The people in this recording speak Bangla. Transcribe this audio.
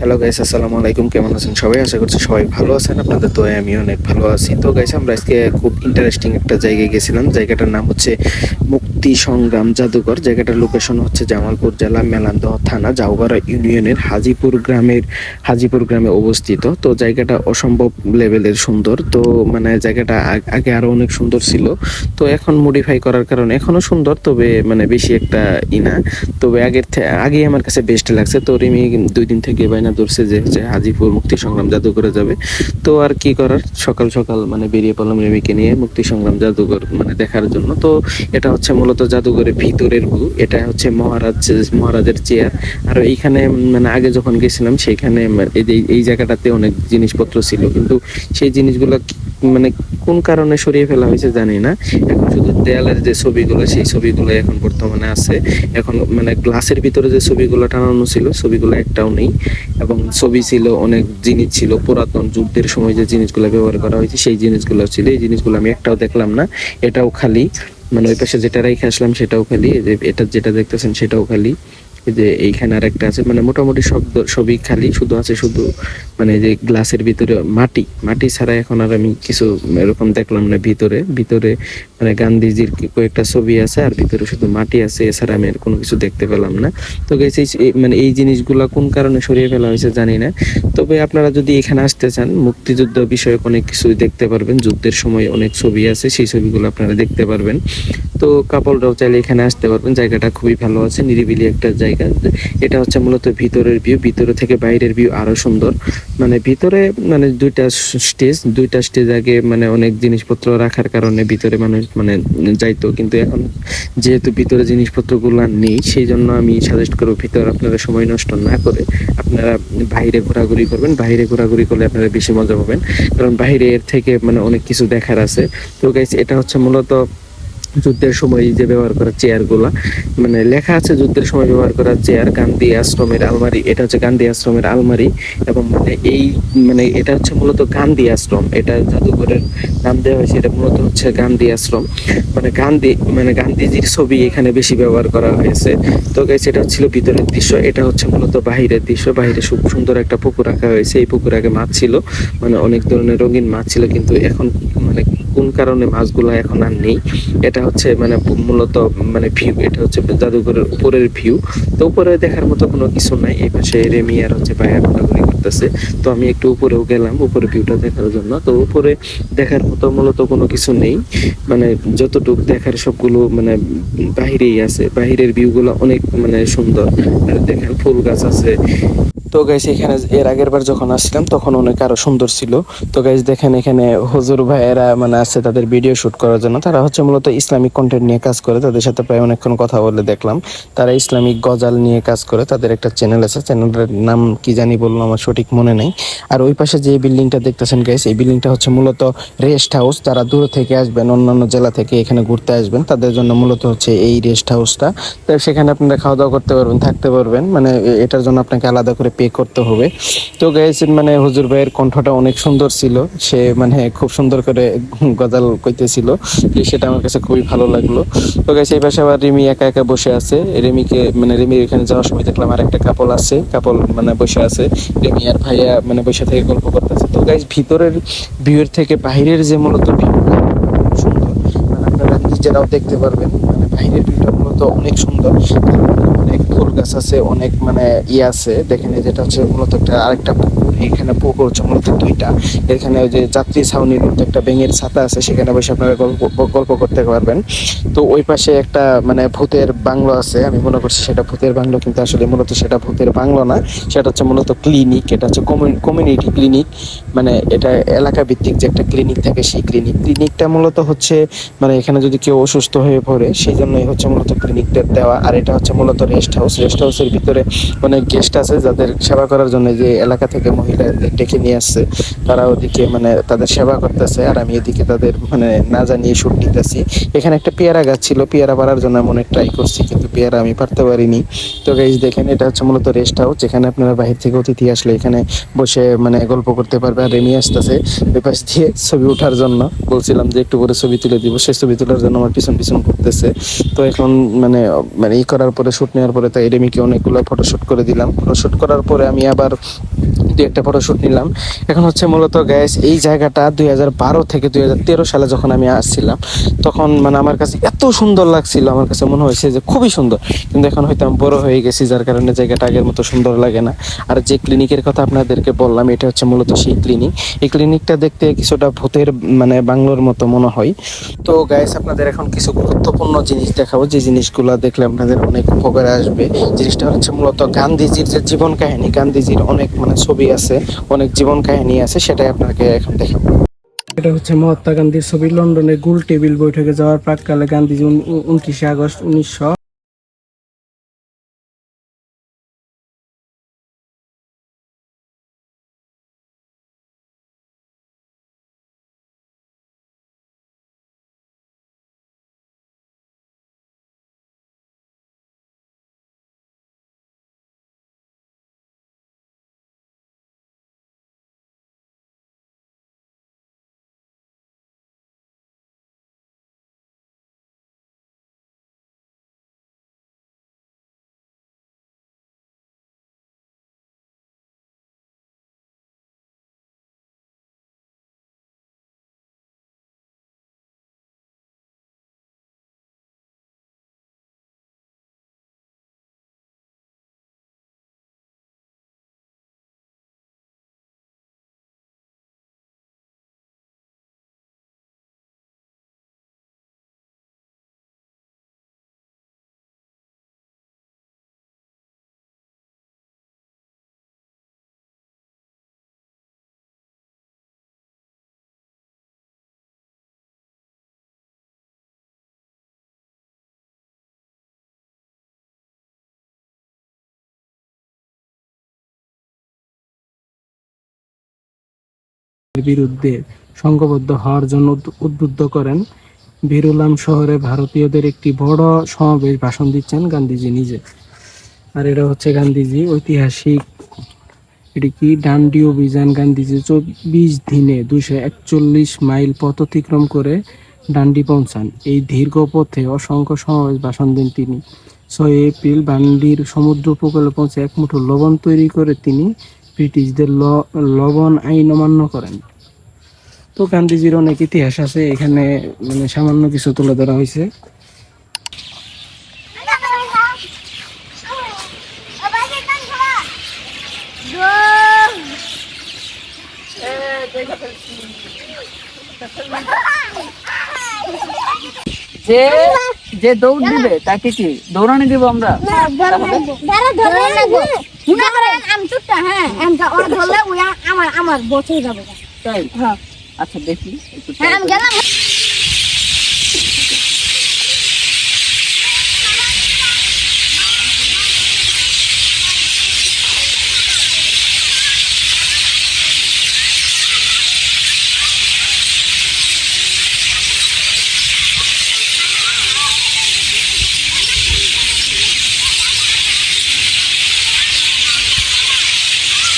হ্যালো গাইস আসসালামু আলাইকুম কেমন আছেন সবাই? আশা করছি সবাই ভালো আছেন। আপনাদের তো আমি অনেক ভালো আছি। তো গাইস আমরা আজকে খুব ইন্টারেস্টিং একটা জায়গায় গেছিলাম। জায়গাটার নাম হচ্ছে মুক্তি সংগ্রাম জাদুঘর, জায়গাটার লোকেশন হচ্ছে জামালপুর জেলা মেলান্দহ থানা জাউগাড়া ইউনিয়নের হাজিপুর গ্রামের, হাজিপুর গ্রামে অবস্থিত। তো জায়গাটা অসম্ভব লেভেলের সুন্দর। তো মানে জায়গাটা আগে আরও অনেক সুন্দর ছিল। তো এখন মডিফাই করার কারণে এখনও সুন্দর, তবে মানে বেশি একটা ই না। তবে আগের আগেই আমার কাছে বেস্ট লাগছে। তো রিমি দুই দিন থেকে বাইনা ধরছে যে হচ্ছে হাজিপুর মুক্তি সংগ্রাম জাদুঘরে যাবে। তো আর কি করার? সকাল সকাল মানে বেরিয়ে পড়লাম রিমিকে নিয়ে মুক্তি সংগ্রাম জাদুঘর মানে দেখার জন্য। তো এটা হচ্ছে মূলত জাদুঘরের ভিতরের view। এটা হচ্ছে মহারাজ, মহারাজের চেয়ার আর এইখানে মানে আগে যখন গেছিলাম এই এই জায়গাটাতে অনেক জিনিসপত্র ছিল। কিন্তু সেই জিনিসগুলো মানে কোন কারণে সরিয়ে ফেলা হয়েছে জানি না। এখন শুধু দেয়ালের যে ছবিগুলো, সেই ছবিগুলো এখন বর্তমানে আছে। এখন মানে গ্লাসের ভিতরে যে ছবিগুলো টানানো ছিল, ছবিগুলো একটাও নেই। এবং ছবি ছিল, অনেক জিনিস ছিল, পুরাতন যুদ্ধের সময় যে জিনিসগুলো ব্যবহার করা হয়েছে, সেই জিনিসগুলো ছিল। এই জিনিসগুলো আমি একটাও দেখলাম না। এটাও খালি। মানে ওই পাশে যেটা রেখে আসলাম সেটাও খালি যে এটা যেটা দেখতেছেন সেটাও খালি যে এইখানে আর একটা আছে মানে মোটামুটি সব সবই খালি, শুধু আছে শুধু মানে যে গ্লাসের ভিতরে মাটি মাটি ছাড়া এখন আর আমি কিছু এরকম দেখলাম না ভিতরে। ভিতরে মানে গান্ধীজির কয়েকটা ছবি আছে আর ভিতরে শুধু মাটি আছে, এছাড়া আমি আর কোনো কিছু দেখতে পেলাম না। তো গেছে মানে এই জিনিসগুলা কোন কারণে সরিয়ে ফেলা হয়েছে জানি না। তবে আপনারা যদি এখানে আসতে চান, মুক্তিযুদ্ধ বিষয়ক অনেক কিছু দেখতে পারবেন। যুদ্ধের সময় অনেক ছবি আছে, সেই ছবিগুলো আপনারা দেখতে পারবেন। তো কাপড়রাও চাইলে এখানে আসতে পারবেন, জায়গাটা খুবই ভালো আছে, নিরিবিলি একটা জায়গা। এটা হচ্ছে মূলত ভিতরের ভিউ ভিতরে থেকে বাইরের ভিউ আরও সুন্দর। মানে ভিতরে মানে দুইটা স্টেজ দুইটা স্টেজ আগে মানে অনেক জিনিসপত্র রাখার কারণে ভিতরে মানুষ মানে যাইতো। কিন্তু এখন যেহেতু ভিতরে জিনিসপত্রগুলো নেই সেই জন্য আমি সাজেস্ট করব ভিতরে আপনারা সময় নষ্ট না করে আপনারা বাইরে ঘোরাঘুরি করবেন। বাইরে ঘোরাঘুরি করলে আপনারা বেশি মজা পাবেন। কারণ বাইরে এর থেকে মানে অনেক কিছু দেখার আছে। তো গাইস এটা হচ্ছে মূলত যুদ্ধের সময় যে ব্যবহার করা চেয়ারগুলা মানে লেখা আছে যুদ্ধের সময় ব্যবহার করা চেয়ার, গান্ধী আশ্রমের আলমারি, এটা হচ্ছে গান্ধী আশ্রমের আলমারি এবং মানে এই মানে এটা হচ্ছে মূলত গান্ধী আশ্রম, এটা জাদুঘরের নাম দেওয়া হয়েছে, এটা মূলত হচ্ছে গান্ধী আশ্রম। মানে গান্ধী মানে গান্ধীজির ছবি এখানে বেশি ব্যবহার করা হয়েছে। তো গাইস এটা ছিল ভিতরের দৃশ্য, এটা হচ্ছে মূলত বাহিরের দৃশ্য, বাহিরে খুব সুন্দর একটা পুকুর রাখা হয়েছে, এই পুকুর আগে মাছ ছিল মানে অনেক ধরনের রঙিন মাছ ছিল, কিন্তু এখন মানে কোন কারণে মাছগুলো এখন আর নেই, এটা হচ্ছে মানে মূলত মানে ভিউ এটা হচ্ছে জাদুঘরের উপরের ভিউ তো উপরে দেখার মতো কোনো কিছু নাই, এই পাশে রেমি আর হচ্ছে পায়া ঘোরাঘুরি করতেছে। তো আমি একটু উপরেও গেলাম, উপরে ভিউটা দেখার জন্য। তো উপরে দেখার মতো মূলত কোনো কিছু নেই মানে যতটুক দেখার সবগুলো মানে বাহিরেই আছে। বাহিরের ভিউগুলো অনেক মানে সুন্দর দেখেন ফুল গাছ আছে। তো গাইস এখানে এর আগের বার যখন আসছিলাম, তখন অনেক আরও সুন্দর ছিল। তো গাইস দেখেন এখানে হুজুর ভাইয়েরা মানে আছে, তাদের ভিডিও শুট করার জন্য। তারা হচ্ছে মূলত ইসলামিক কন্টেন্ট নিয়ে কাজ করে, তাদের সাথে প্রায় অনেকক্ষণ কথা বলে দেখলাম। তারা ইসলামিক গজাল নিয়ে কাজ করে, তাদের একটা চ্যানেল আছে। চ্যানেলের নাম কি জানি বলল আমার সঠিক মনে নেই। আর ওই পাশে যে বিল্ডিংটা দেখতেছেন গাইস এই বিল্ডিংটা হচ্ছে মূলত রেস্ট হাউস তারা দূর থেকে আসবেন, অন্যান্য জেলা থেকে এখানে ঘুরতে আসবেন। তাদের জন্য মূলত হচ্ছে এই রেস্ট হাউসটা তো সেখানে আপনারা খাওয়া দাওয়া করতে পারবেন, থাকতে পারবেন। মানে এটার জন্য আপনাকে আলাদা করে পে করতে হবে। তো গাইস মানে হুজুর ভাইয়ের কণ্ঠটা অনেক সুন্দর ছিল। সে মানে খুব সুন্দর করে গজাল কইতেছিল। সেটা আমার কাছে খুবই ভালো লাগল। তো গাইস এই পাশে আবার রিমি একা একা বসে আছে। রিমিকে মানে রিমির এখানে যাওয়ার সময় দেখলাম আর একটা কাপল আছে। কাপল মানে বসে আছে। রিমি আর ভাইয়া মানে বসে থেকে গল্প করতেছে। তো গাইস ভিতরের ভিউয়ের থেকে বাইরের যে মূলত সুন্দর। মানে আপনারা নিজেরাও দেখতে পারবেন। মানে বাইরের ভিউটা মূলত অনেক সুন্দর। ফুল গাছ আছে অনেক মানে ইয়ে আছে। দেখেন যেটা হচ্ছে মূলত একটা আরেকটা এখানে পুকুর হচ্ছে মূলত দুইটা। এখানে ওই যে যাত্রী ছাউনির মতো একটা ব্যাঙের ছাতা আছে, সেখানে বসে আপনারা গল্প গল্প করতে পারবেন। তো ওই পাশে একটা মানে ভূতের বাংলো আছে, আমি মনে করছি সেটা ভূতের বাংলো, কিন্তু আসলে মূলত সেটা ভূতের বাংলো না। সেটা হচ্ছে মূলত ক্লিনিক, এটা হচ্ছে কমিউনিটি ক্লিনিক। মানে এটা এলাকা ভিত্তিক যে একটা ক্লিনিক থাকে সেই ক্লিনিক। ক্লিনিকটা মূলত হচ্ছে মানে এখানে যদি কেউ অসুস্থ হয়ে পড়ে সেই জন্যই হচ্ছে মূলত ক্লিনিকটা দেওয়া। আর এটা হচ্ছে মূলত রেস্ট হাউস। রেস্ট হাউসের ভিতরে অনেক গেস্ট আছে, যাদের সেবা করার জন্য যে এলাকা থেকে মহিলা ডেকে নিয়ে আসছে। তারা ওদিকে মানে তাদের সেবা করতেছে আর আমি এদিকে তাদের মানে না জানিয়ে শুট নিতেছি। এখানে একটা পেয়ারা গাছ ছিল, পেয়ারা পাড়ার জন্য অনেক ট্রাই করছি কিন্তু পেয়ারা আমি পারতে পারিনি। তো গাইজ দেখেন, এটা হচ্ছে মূলত রেস্ট হাউস যেখানে আপনারা বাহির থেকে অতিথি আসলে এখানে বসে মানে গল্প করতে পারবে আর রেমি আসতেছে পাশ দিয়ে ছবি ওঠার জন্য। বলছিলাম যে একটু করে ছবি তুলে দিব, সেই ছবি তোলার জন্য আমার পিছন পিছন করতেছে তো এখন মানে মানে ই করার পরে শ্যুট নেওয়ার পরে তাই রেমিকে অনেকগুলো ফটোশ্যুট করে দিলাম। ফটোশ্যুট করার পরে আমি আবার দু একটা ফটোশুট নিলাম। এখন হচ্ছে মূলত গ্যাস এই জায়গাটা দুই হাজার বারো থেকে দু হাজার তেরো সালে যখন আমি আসছিলাম, তখন মানে আমার কাছে এত সুন্দর লাগছিল, আমার কাছে মনে হয়েছে যে খুবই সুন্দর। কিন্তু এখন হয়তো আমি বড় হয়ে গেছি, যার কারণে জায়গাটা আগের মতো সুন্দর লাগে না। আর যে ক্লিনিকের কথা আপনাদেরকে বললাম, এটা হচ্ছে মূলত সেই ক্লিনিক এই ক্লিনিকটা দেখতে কিছুটা ভূতের মানে বাংলোর মতো মনে হয়। তো গাইস আপনাদের এখন কিছু গুরুত্বপূর্ণ জিনিস দেখাবো। যে জিনিসগুলো দেখলে আপনাদের অনেক উপকারে আসবে। জিনিসটা হচ্ছে মূলত গান্ধীজির যে জীবন কাহিনী, গান্ধীজির অনেক মানে ছবি আছে, অনেক জীবন কাহিনী আছে, সেটাই আপনাকে এখন দেখাবো। এটা হচ্ছে মহাত্মা গান্ধীর ছবি, লন্ডনে গোল টেবিল বৈঠকে যাওয়ার প্রাককালে গান্ধীজি উনত্রিশে আগস্ট উনিশশো বিরুদ্ধে সংঘবদ্ধ হওয়ার জন্য উদ্বুদ্ধ করেন। ভিরুলাম শহরে ভারতীয়দের একটি বড় সমাবেশ ভাষণ দিচ্ছেন গান্ধীজি নিজে। আর এটা হচ্ছে গান্ধীজি ঐতিহাসিক, এটি কি? ডান্ডি অভিযান গান্ধীজি চব্বিশ দিনে দুশো একচল্লিশ মাইল পথ অতিক্রম করে ডান্ডি পৌঁছান। এই দীর্ঘ পথে অসংখ্য সমাবেশ ভাষণ দেন তিনি। ছয় এপ্রিল বান্ডির সমুদ্র উপকূলে পৌঁছে এক মুঠো লবণ তৈরি করে তিনি ব্রিটিশদের লবণ আইন অমান্য করেন তো গান্ধীজির অনেক ইতিহাস আছে এখানে মানে সামান্য কিছু তুলে ধরা হয়েছে যে যে দৌড় দিবে তাকে কি দৌড়ানি দিব আমরা আমার আমার বসে যাবে। তাই? হ্যাঁ। আচ্ছা দেখি হ্যাঁ আমি গেলাম।